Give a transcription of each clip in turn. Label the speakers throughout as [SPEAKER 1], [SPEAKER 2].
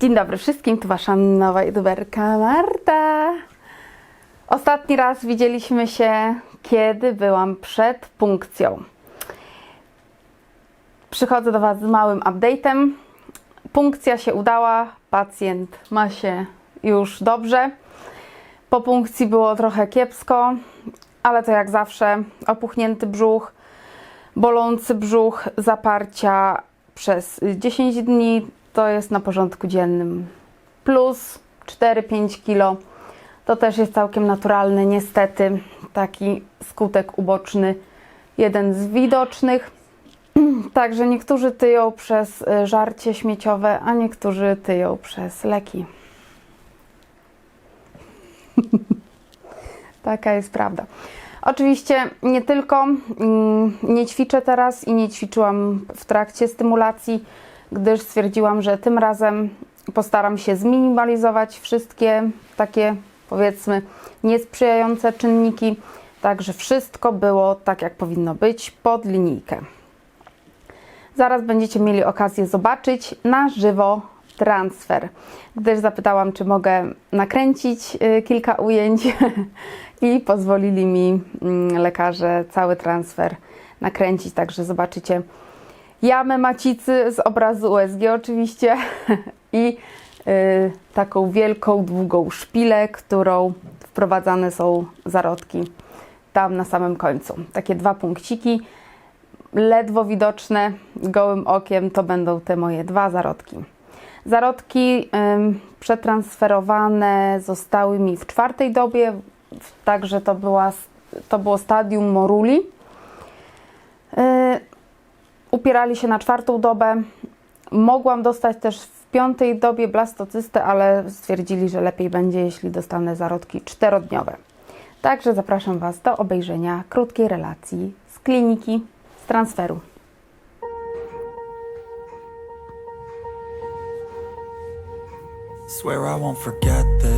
[SPEAKER 1] Dzień dobry wszystkim, tu wasza nowa youtuberka Marta. Ostatni raz widzieliśmy się, kiedy byłam przed punkcją. Przychodzę do Was z małym update'em. Punkcja się udała, pacjent ma się już dobrze. Po punkcji było trochę kiepsko, ale to jak zawsze opuchnięty brzuch, bolący brzuch, zaparcia przez 10 dni to jest na porządku dziennym. Plus 4-5 kilo to też jest całkiem naturalny, niestety taki skutek uboczny, jeden z widocznych. Także niektórzy tyją przez y, żarcie śmieciowe, a niektórzy tyją przez leki. Taka jest prawda. Oczywiście nie tylko mm, nie ćwiczę teraz i nie ćwiczyłam w trakcie stymulacji, gdyż stwierdziłam, że tym razem postaram się zminimalizować wszystkie takie powiedzmy niesprzyjające czynniki, także wszystko było tak jak powinno być pod linijkę. Zaraz będziecie mieli okazję zobaczyć na żywo transfer, gdyż zapytałam, czy mogę nakręcić y, kilka ujęć i pozwolili mi mm, lekarze cały transfer nakręcić, także zobaczycie jamę macicy z obrazu USG oczywiście i y, taką wielką, długą szpilę, którą wprowadzane są zarodki tam na samym końcu. Takie dwa punkciki ledwo widoczne gołym okiem to będą te moje dwa zarodki. Zarodki przetransferowane zostały mi w czwartej dobie, także to, była, to było stadium moruli. Upierali się na czwartą dobę. Mogłam dostać też w piątej dobie blastocystę, ale stwierdzili, że lepiej będzie, jeśli dostanę zarodki czterodniowe. Także zapraszam Was do obejrzenia krótkiej relacji z kliniki, z transferu.
[SPEAKER 2] Swear I won't forget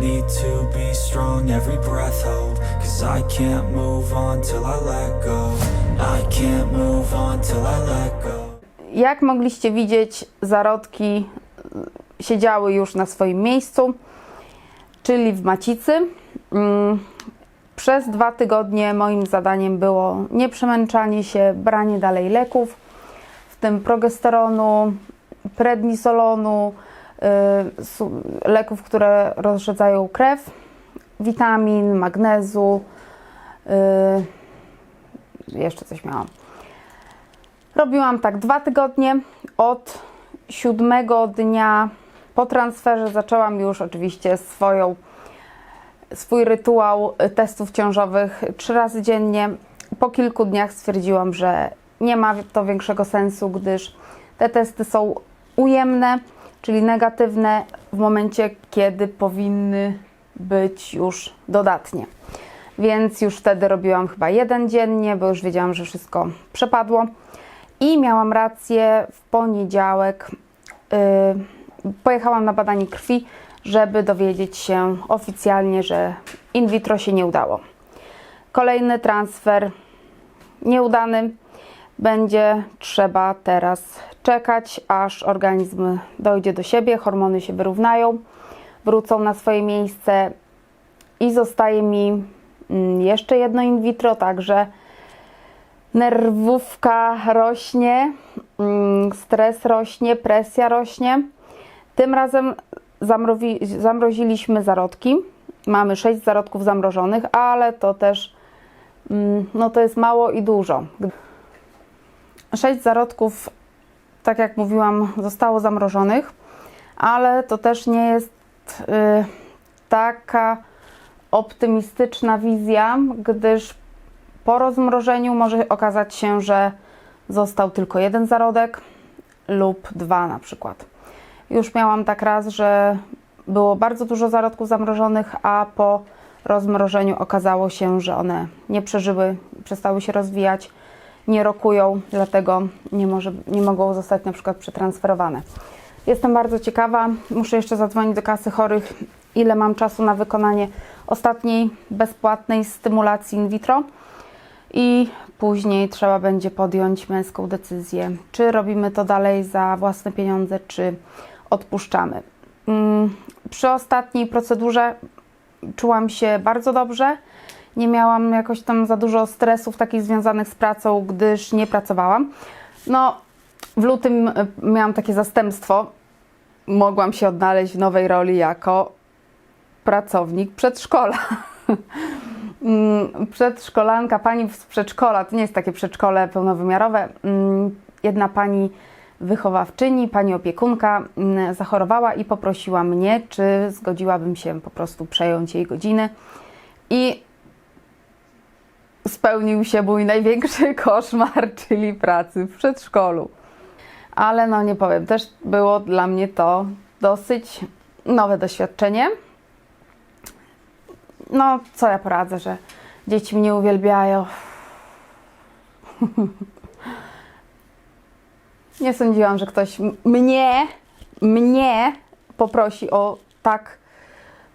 [SPEAKER 2] Need to be strong, every breath hold. Cause I can't move on till I let go. I can't move on till I let go.
[SPEAKER 1] Jak mogliście widzieć, zarodki y, siedziały już na swoim miejscu, czyli w macicy. Mm, Przez dwa tygodnie moim zadaniem było nieprzemęczanie się, branie dalej leków, w tym progesteronu, prednisolonu, leków, które rozrzedzają krew, witamin, magnezu, y, jeszcze coś miałam. Robiłam tak dwa tygodnie. Od siódmego dnia po transferze zaczęłam już oczywiście swoją, swój rytuał testów ciążowych trzy razy dziennie. Po kilku dniach stwierdziłam, że nie ma to większego sensu, gdyż te testy są ujemne, czyli negatywne w momencie, kiedy powinny być już dodatnie. Więc już wtedy robiłam chyba jeden dziennie, bo już wiedziałam, że wszystko przepadło. I miałam rację, w poniedziałek yy, pojechałam na badanie krwi, żeby dowiedzieć się oficjalnie, że in vitro się nie udało. Kolejny transfer nieudany. Będzie trzeba teraz czekać, aż organizm dojdzie do siebie, hormony się wyrównają, wrócą na swoje miejsce i zostaje mi mm, jeszcze jedno in vitro, także nerwówka rośnie, mm, stres rośnie, presja rośnie. Tym razem zamroziliśmy zarodki. Mamy sześć zarodków zamrożonych, ale to też mm, no to jest mało i dużo. Sześć zarodków, tak jak mówiłam, zostało zamrożonych, ale to też nie jest y, taka optymistyczna wizja, gdyż po rozmrożeniu może okazać się, że został tylko jeden zarodek lub dwa na przykład. Już miałam tak raz, że było bardzo dużo zarodków zamrożonych, a po rozmrożeniu okazało się, że one nie przeżyły, przestały się rozwijać, nie rokują, dlatego nie, może, nie mogą zostać na przykład przetransferowane. Jestem bardzo ciekawa, muszę jeszcze zadzwonić do kasy chorych, ile mam czasu na wykonanie ostatniej bezpłatnej stymulacji in vitro i później trzeba będzie podjąć męską decyzję, czy robimy to dalej za własne pieniądze, czy odpuszczamy. Mm, Przy ostatniej procedurze czułam się bardzo dobrze. Nie miałam jakoś tam za dużo stresów takich związanych z pracą, gdyż nie pracowałam. No, w lutym y, miałam takie zastępstwo. Mogłam się odnaleźć w nowej roli jako pracownik przedszkola. Mm, Przedszkolanka, pani z przedszkola, to nie jest takie przedszkole pełnowymiarowe. Mm, Jedna pani wychowawczyni, pani opiekunka mm, zachorowała i poprosiła mnie, czy zgodziłabym się po prostu przejąć jej godziny. I spełnił się mój największy koszmar, czyli pracy w przedszkolu. Ale no nie powiem, też było dla mnie to dosyć nowe doświadczenie. No, co ja poradzę, że dzieci mnie uwielbiają. Nie sądziłam, że ktoś mnie, mnie poprosi o tak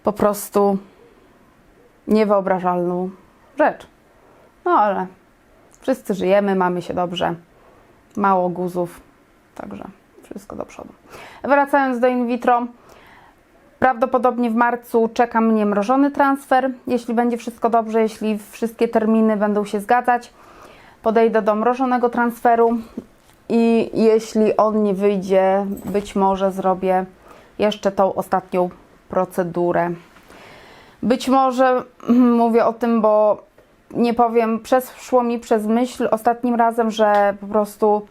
[SPEAKER 1] po prostu niewyobrażalną rzecz. No ale wszyscy żyjemy, mamy się dobrze, mało guzów, także wszystko do przodu. Wracając do in vitro, prawdopodobnie w marcu czeka mnie mrożony transfer. Jeśli będzie wszystko dobrze, jeśli wszystkie terminy będą się zgadzać, podejdę do mrożonego transferu i jeśli on nie wyjdzie, być może zrobię jeszcze tą ostatnią procedurę. Być może mówię o tym, bo nie powiem, przeszło mi przez myśl ostatnim razem, że po prostu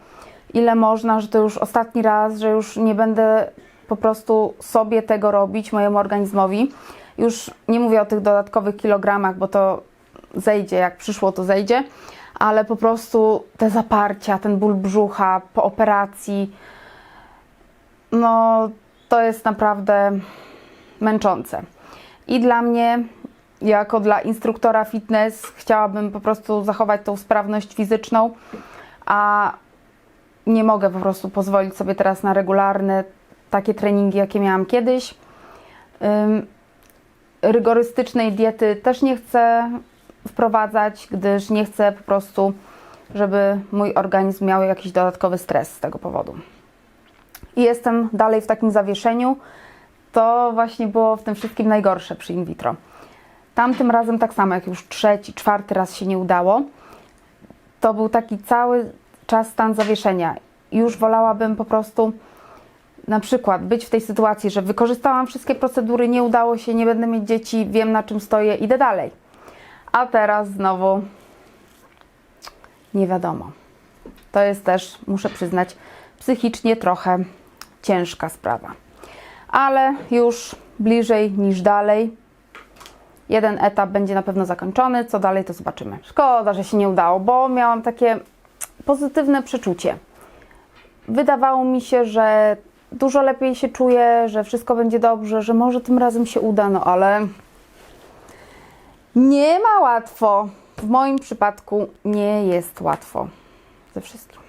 [SPEAKER 1] ile można, że to już ostatni raz, że już nie będę po prostu sobie tego robić, mojemu organizmowi. Już nie mówię o tych dodatkowych kilogramach, bo to zejdzie, jak przyszło, to zejdzie, ale po prostu te zaparcia, ten ból brzucha po operacji, no to jest naprawdę męczące. I dla mnie, jako dla instruktora fitness, chciałabym po prostu zachować tą sprawność fizyczną, a nie mogę po prostu pozwolić sobie teraz na regularne takie treningi, jakie miałam kiedyś. Rygorystycznej diety też nie chcę wprowadzać, gdyż nie chcę po prostu, żeby mój organizm miał jakiś dodatkowy stres z tego powodu. I jestem dalej w takim zawieszeniu. To właśnie było w tym wszystkim najgorsze przy in vitro. Tamtym razem tak samo, jak już trzeci, czwarty raz się nie udało, to był taki cały czas stan zawieszenia. Już wolałabym po prostu na przykład być w tej sytuacji, że wykorzystałam wszystkie procedury, nie udało się, nie będę mieć dzieci, wiem na czym stoję, idę dalej. A teraz znowu nie wiadomo. To jest też, muszę przyznać, psychicznie trochę ciężka sprawa. Ale już bliżej niż dalej. Jeden etap będzie na pewno zakończony, co dalej to zobaczymy. Szkoda, że się nie udało, bo miałam takie pozytywne przeczucie. Wydawało mi się, że dużo lepiej się czuję, że wszystko będzie dobrze, że może tym razem się uda, no ale nie ma łatwo. W moim przypadku nie jest łatwo ze wszystkim.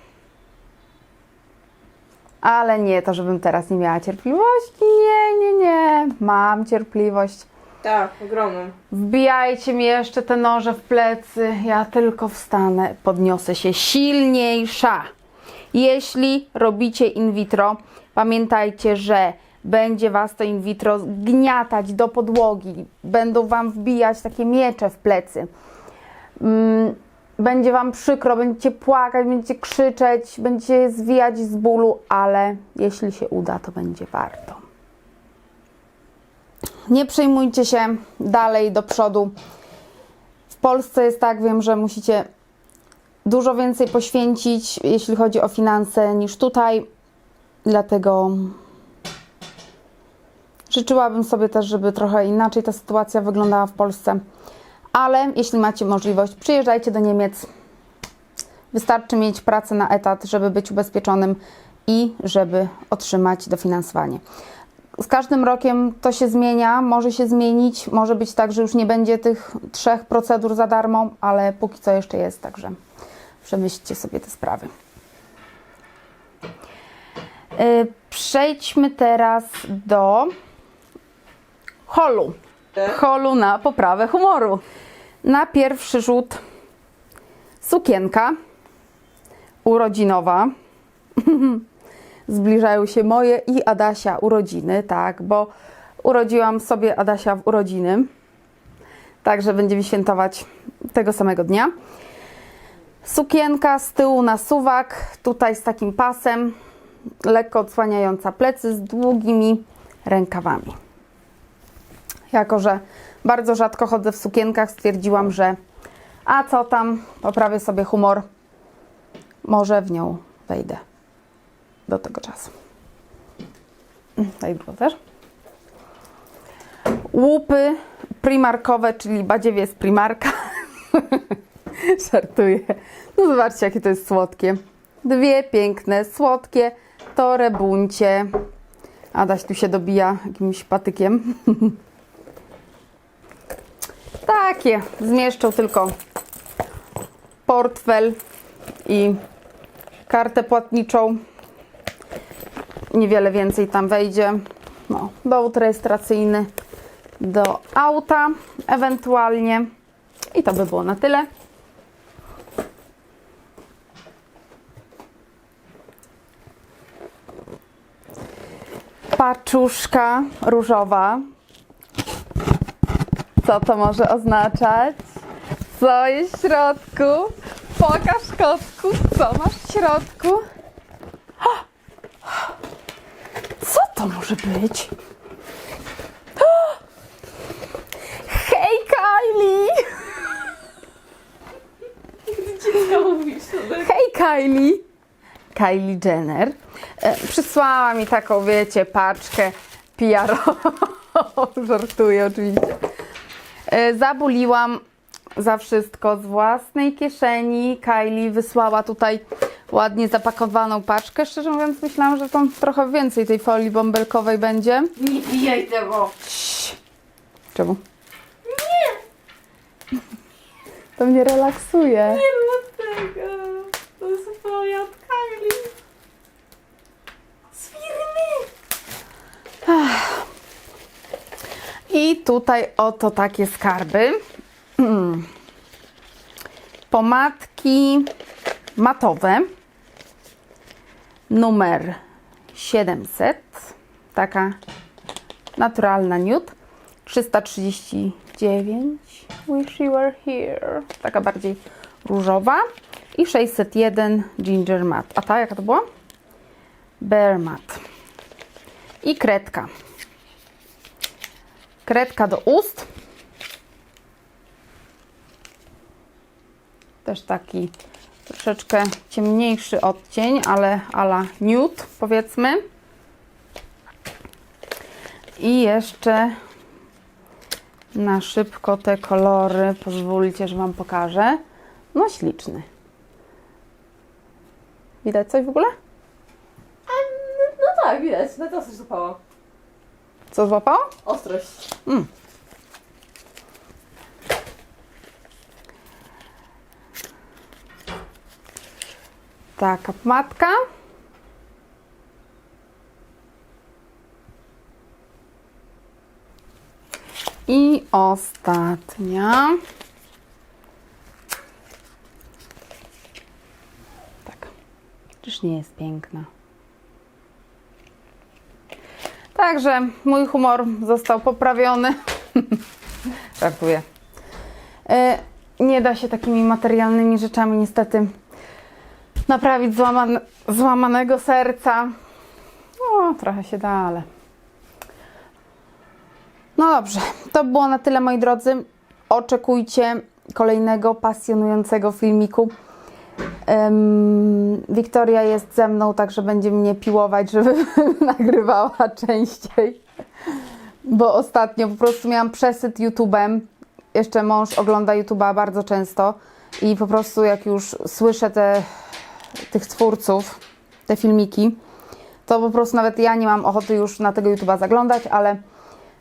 [SPEAKER 1] Ale nie to, żebym teraz nie miała cierpliwości. Nie, nie, nie. Mam cierpliwość.
[SPEAKER 3] Tak, ogromną.
[SPEAKER 1] Wbijajcie mi jeszcze te noże w plecy. Ja tylko wstanę, podniosę się silniejsza. Jeśli robicie in vitro, pamiętajcie, że będzie Was to in vitro gniatać do podłogi, będą Wam wbijać takie miecze w plecy. Mm, Będzie Wam przykro, będziecie płakać, będziecie krzyczeć, będziecie zwijać z bólu, ale jeśli się uda, to będzie warto. Nie przejmujcie się dalej do przodu. W Polsce jest tak, wiem, że musicie dużo więcej poświęcić, jeśli chodzi o finanse, niż tutaj. Dlatego życzyłabym sobie też, żeby trochę inaczej ta sytuacja wyglądała w Polsce. Ale jeśli macie możliwość, przyjeżdżajcie do Niemiec. Wystarczy mieć pracę na etat, żeby być ubezpieczonym i żeby otrzymać dofinansowanie. Z każdym rokiem to się zmienia, może się zmienić, może być tak, że już nie będzie tych trzech procedur za darmo, ale póki co jeszcze jest, także przemyślcie sobie te sprawy. Y, Przejdźmy teraz do holu. Holu na poprawę humoru. Na pierwszy rzut sukienka urodzinowa. Zbliżają się moje i Adasia urodziny, tak, bo urodziłam sobie Adasia w urodziny. Także będziemy świętować tego samego dnia. Sukienka z tyłu na suwak, tutaj z takim pasem, lekko odsłaniająca plecy z długimi rękawami. Jako, że bardzo rzadko chodzę w sukienkach, stwierdziłam, że a co tam, poprawię sobie humor, może w nią wejdę do tego czasu. Daj było też. Łupy primarkowe, czyli badziewie z primarka. Żartuję. No zobaczcie, jakie to jest słodkie. Dwie piękne, słodkie torebuncie. Adaś tu się dobija jakimś patykiem. Takie. Zmieszczą tylko portfel i kartę płatniczą. Niewiele więcej tam wejdzie. No, dowód rejestracyjny do auta ewentualnie. I to by było na tyle. Paczuszka różowa. Co to może oznaczać? Co jest w środku? Pokaż kotku, co masz w środku? Co to może być? Hej Kylie!
[SPEAKER 3] Dziecko mówisz, to
[SPEAKER 1] Hej Kylie! Kylie Jenner e, przysłała mi taką, wiecie, paczkę PR-ową. Żartuję oczywiście. E, zabuliłam za wszystko z własnej kieszeni. Kylie wysłała tutaj ładnie zapakowaną paczkę. Szczerze mówiąc, myślałam, że tam trochę więcej tej folii bąbelkowej będzie.
[SPEAKER 3] Nie pijaj tego!
[SPEAKER 1] Czemu? Nie! To mnie relaksuje.
[SPEAKER 3] Nie rób tego! To jest twoja Kylie! Z firmy!
[SPEAKER 1] I tutaj oto takie skarby. Pomadki matowe. Numer 700. Taka naturalna nude. 339. Wish you were here. Taka bardziej różowa. I 601 Ginger Matte. A ta jaka to była? Bear Matte. I kredka. Kredka do ust. Też taki troszeczkę ciemniejszy odcień, ale ala nude powiedzmy. I jeszcze na szybko te kolory pozwólcie, że Wam pokażę. No śliczny. Widać coś w ogóle?
[SPEAKER 3] A, no, no tak, widać, na to coś złapało.
[SPEAKER 1] Co złapało?
[SPEAKER 3] Ostrość.
[SPEAKER 1] Taka matka. I ostatnia. Tak. Czyż nie jest piękna? Także mój humor został poprawiony. Żartuję. E, Nie da się takimi materialnymi rzeczami niestety naprawić złaman, złamanego serca. No, trochę się da, ale. No dobrze, to było na tyle, moi drodzy. Oczekujcie kolejnego pasjonującego filmiku. Wiktoria jest ze mną, także będzie mnie piłować, żeby nagrywała częściej. Bo ostatnio po prostu miałam przesyt YouTube'em. Jeszcze mąż ogląda YouTube'a bardzo często i po prostu jak już słyszę te tych twórców, te filmiki, to po prostu nawet ja nie mam ochoty już na tego YouTube'a zaglądać, ale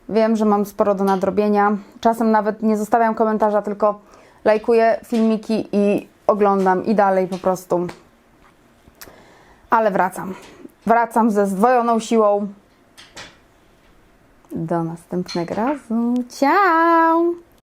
[SPEAKER 1] wiem, że mam sporo do nadrobienia. Czasem nawet nie zostawiam komentarza, tylko lajkuję filmiki i oglądam i dalej po prostu. Ale wracam. Wracam ze zdwojoną siłą. Do następnego razu. Ciao!